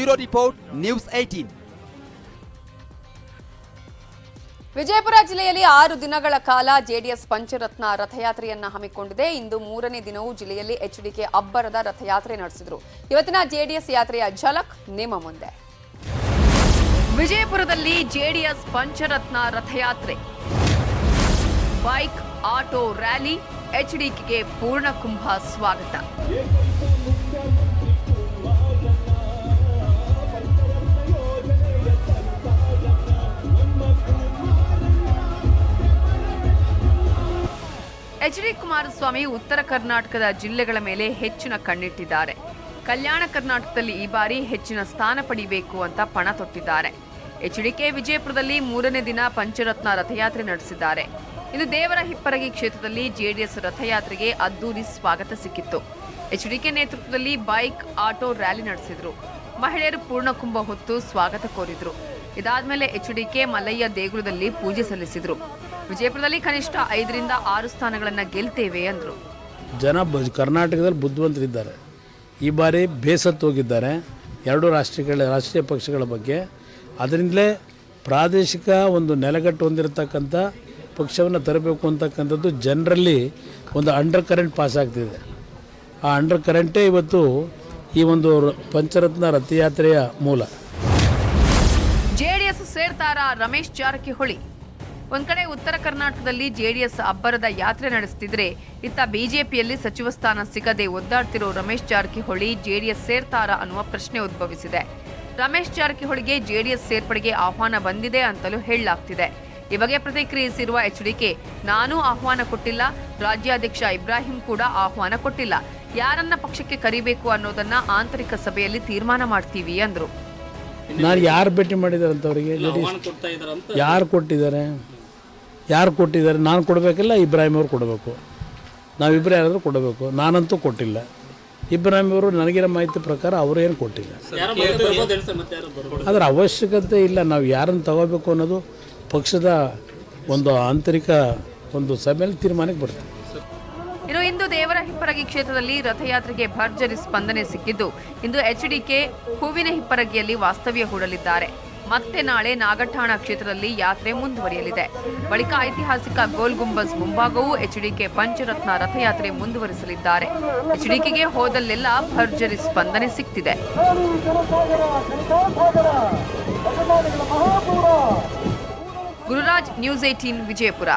Bureau report news eighteen Vijayapura ಜಿಲ್ಲೆಯಲ್ಲಿ ಆರು ದಿನಗಳ ಕಾಲ ಜೆಡಿಎಸ್ ಪಂಚರತ್ನ ರಥಯಾತ್ರೆಯನ್ನ ಹಮ್ಮಿಕೊಂಡಿದೆ. ಇಂದು ಮೂರನೇ ದಿನವೂ ಜಿಲ್ಲೆಯಲ್ಲಿ ಎಚ್ಡಿಕೆ ಅಬ್ಬರದ ರಥಯಾತ್ರೆ ನಡೆಸಿದ್ರು. ಇವತ್ತಿನ ಜೆಡಿಎಸ್ ಯಾತ್ರೆಯ ಝಲಕ್ ನಿಮ್ಮ ಮುಂದೆ. ವಿಜಯಪುರದಲ್ಲಿ ಜೆಡಿಎಸ್ ಪಂಚರತ್ನ ರಥಯಾತ್ರೆ. ಬೈಕ್ ಆಟೋ ರ್ಯಾಲಿ ಎಚ್ಡಿಕೆಗೆ ಪೂರ್ಣಕುಂಭ ಸ್ವಾಗತ. ಎಚ್ ಡಿ ಕುಮಾರಸ್ವಾಮಿ ಉತ್ತರ ಕರ್ನಾಟಕದ ಜಿಲ್ಲೆಗಳ ಮೇಲೆ ಹೆಚ್ಚಿನ ಕಣ್ಣಿಟ್ಟಿದ್ದಾರೆ. ಕಲ್ಯಾಣ ಕರ್ನಾಟಕದಲ್ಲಿ ಈ ಬಾರಿ ಹೆಚ್ಚಿನ ಸ್ಥಾನ ಪಡಿಬೇಕು ಅಂತ ಪಣ ತೊಟ್ಟಿದ್ದಾರೆ. ಎಚ್ ಡಿಕೆ ವಿಜಯಪುರದಲ್ಲಿ ಮೂರನೇ ದಿನ ಪಂಚರತ್ನ ರಥಯಾತ್ರೆ ನಡೆಸಿದ್ದಾರೆ. ಇದು ದೇವರ ಹಿಪ್ಪರಗಿ ಕ್ಷೇತ್ರದಲ್ಲಿ ಜೆಡಿಎಸ್ ರಥಯಾತ್ರೆಗೆ ಅದ್ದೂರಿ ಸ್ವಾಗತ ಸಿಕ್ಕಿತ್ತು. ಎಚ್ಡಿಕೆ ನೇತೃತ್ವದಲ್ಲಿ ಬೈಕ್, ಆಟೋ, ರ್ಯಾಲಿ ನಡೆಸಿದ್ರು. ಮಹಿಳೆಯರು ಪೂರ್ಣಕುಂಭ ಹೊತ್ತು ಸ್ವಾಗತ ಕೋರಿದ್ರು. ಇದಾದ್ಮೇಲೆ ಕೆ ಮಲ್ಲಯ್ಯ ದೇಗುಲದಲ್ಲಿ ಪೂಜೆ ಸಲ್ಲಿಸಿದ್ರು. ವಿಜಯಪುರದಲ್ಲಿ ಕನಿಷ್ಠ ಐದರಿಂದ ಆರು ಸ್ಥಾನಗಳನ್ನು ಗೆಲ್ತೇವೆ ಅಂದ್ರು. ಜನ ಕರ್ನಾಟಕದಲ್ಲಿ ಬುದ್ಧಿವಂತರಿದ್ದಾರೆ. ಈ ಬಾರಿ ಬೇಸತ್ತು ಹೋಗಿದ್ದಾರೆ. ಎರಡು ರಾಷ್ಟ್ರೀಯಗಳ, ರಾಷ್ಟ್ರೀಯ ಪಕ್ಷಗಳ ಬಗ್ಗೆ. ಅದರಿಂದಲೇ ಪ್ರಾದೇಶಿಕ ಒಂದು ನೆಲೆಗಟ್ಟು ಹೊಂದಿರತಕ್ಕಂಥ ಪಕ್ಷವನ್ನು ತರಬೇಕು ಅಂತಕ್ಕಂಥದ್ದು ಜನರಲ್ಲಿ ಒಂದು ಅಂಡರ್ ಕರೆಂಟ್ ಪಾಸ್ ಆಗ್ತಿದೆ. ಆ ಅಂಡರ್ ಕರೆಂಟೇ ಇವತ್ತು ಈ ಒಂದು ಪಂಚರತ್ನ ರಥಯಾತ್ರೆಯ ಮೂಲ. ಸೇರ್ತಾರ ರಮೇಶ್ ಜಾರಕಿಹೊಳಿ. ಒಂದ್ ಕಡೆ ಉತ್ತರ ಕರ್ನಾಟಕದಲ್ಲಿ ಜೆಡಿಎಸ್ ಅಬ್ಬರದ ಯಾತ್ರೆ ನಡೆಸುತ್ತಿದ್ರೆ ಇತ್ತ ಬಿಜೆಪಿಯಲ್ಲಿ ಸಚಿವ ಸ್ಥಾನ ಸಿಗದೆ ಒದ್ದಾಡ್ತಿರೋ ರಮೇಶ್ ಜಾರಕಿಹೊಳಿ ಜೆಡಿಎಸ್ ಸೇರ್ತಾರ ಅನ್ನುವ ಪ್ರಶ್ನೆ ಉದ್ಭವಿಸಿದೆ. ರಮೇಶ್ ಜಾರಕಿಹೊಳಿಗೆ ಜೆಡಿಎಸ್ ಸೇರ್ಪಡೆಗೆ ಆಹ್ವಾನ ಬಂದಿದೆ ಅಂತಲೂ ಹೇಳಲಾಗ್ತಿದೆ. ಈ ಬಗ್ಗೆ ಪ್ರತಿಕ್ರಿಯಿಸಿರುವ ಎಚ್ಡಿಕೆ, ನಾನೂ ಆಹ್ವಾನ ಕೊಟ್ಟಿಲ್ಲ, ರಾಜ್ಯಾಧ್ಯಕ್ಷ ಇಬ್ರಾಹಿಂ ಕೂಡ ಆಹ್ವಾನ ಕೊಟ್ಟಿಲ್ಲ. ಯಾರನ್ನ ಪಕ್ಷಕ್ಕೆ ಕರಿಬೇಕು ಅನ್ನೋದನ್ನ ಆಂತರಿಕ ಸಭೆಯಲ್ಲಿ ತೀರ್ಮಾನ ಮಾಡ್ತೀವಿ, ಅಂದ್ರು. ನಾನು ಯಾರು ಭೇಟಿ ಮಾಡಿದ್ದಾರೆ ಅಂತವರಿಗೆ ಯಾರು ಕೊಟ್ಟಿದ್ದಾರೆ? ಯಾರು ಕೊಟ್ಟಿದ್ದಾರೆ? ನಾನು ಕೊಡಬೇಕಿಲ್ಲ ಇಬ್ರಾಹಿಂ ಅವರು ಕೊಡಬೇಕು. ನಾವಿಬ್ಬರು ಯಾರಾದರೂ ಕೊಡಬೇಕು. ನಾನಂತೂ ಕೊಟ್ಟಿಲ್ಲ. ಇಬ್ರಾಹಿಂ ಅವರು ನನಗಿರೋ ಮಾಹಿತಿ ಪ್ರಕಾರ ಅವರು ಏನು ಕೊಟ್ಟಿಲ್ಲ. ಅದರ ಅವಶ್ಯಕತೆ ಇಲ್ಲ ನಾವು ಯಾರನ್ನು ತಗೋಬೇಕು ಅನ್ನೋದು ಪಕ್ಷದ ಒಂದು ಆಂತರಿಕ ಒಂದು ಸಭೆಯಲ್ಲಿ ತೀರ್ಮಾನಕ್ಕೆ ಬರ್ತದೆ. ಹಿಪ್ಪರಗಿ ಕ್ಷೇತ್ರದಲ್ಲಿ ರಥಯಾತ್ರೆಗೆ ಭರ್ಜರಿ ಸ್ಪಂದನೆ ಸಿಕ್ಕಿದ್ದು. ಇಂದು ಎಚ್ಡಿಕೆ ಹೂವಿನ ಹಿಪ್ಪರಗಿಯಲ್ಲಿ ವಾಸ್ತವ್ಯ ಹೂಡಲಿದ್ದಾರೆ. ಮತ್ತೆ ನಾಳೆ ನಾಗಠಾಣ ಕ್ಷೇತ್ರದಲ್ಲಿ ಯಾತ್ರೆ ಮುಂದುವರಿಯಲಿದೆ. ಬಳಿಕ ಐತಿಹಾಸಿಕ ಗೋಲ್ ಗುಂಬಜ್ ಮುಂಭಾಗವೂ ಎಚ್ಡಿಕೆ ಪಂಚರತ್ನ ರಥಯಾತ್ರೆ ಮುಂದುವರಿಸಲಿದ್ದಾರೆ. ಎಚ್ಡಿಕೆಗೆ ಹೋದಲ್ಲೆಲ್ಲ ಭರ್ಜರಿ ಸ್ಪಂದನೆ ಸಿಕ್ತಿದೆ. Gururaj news eighteen Vijayapura.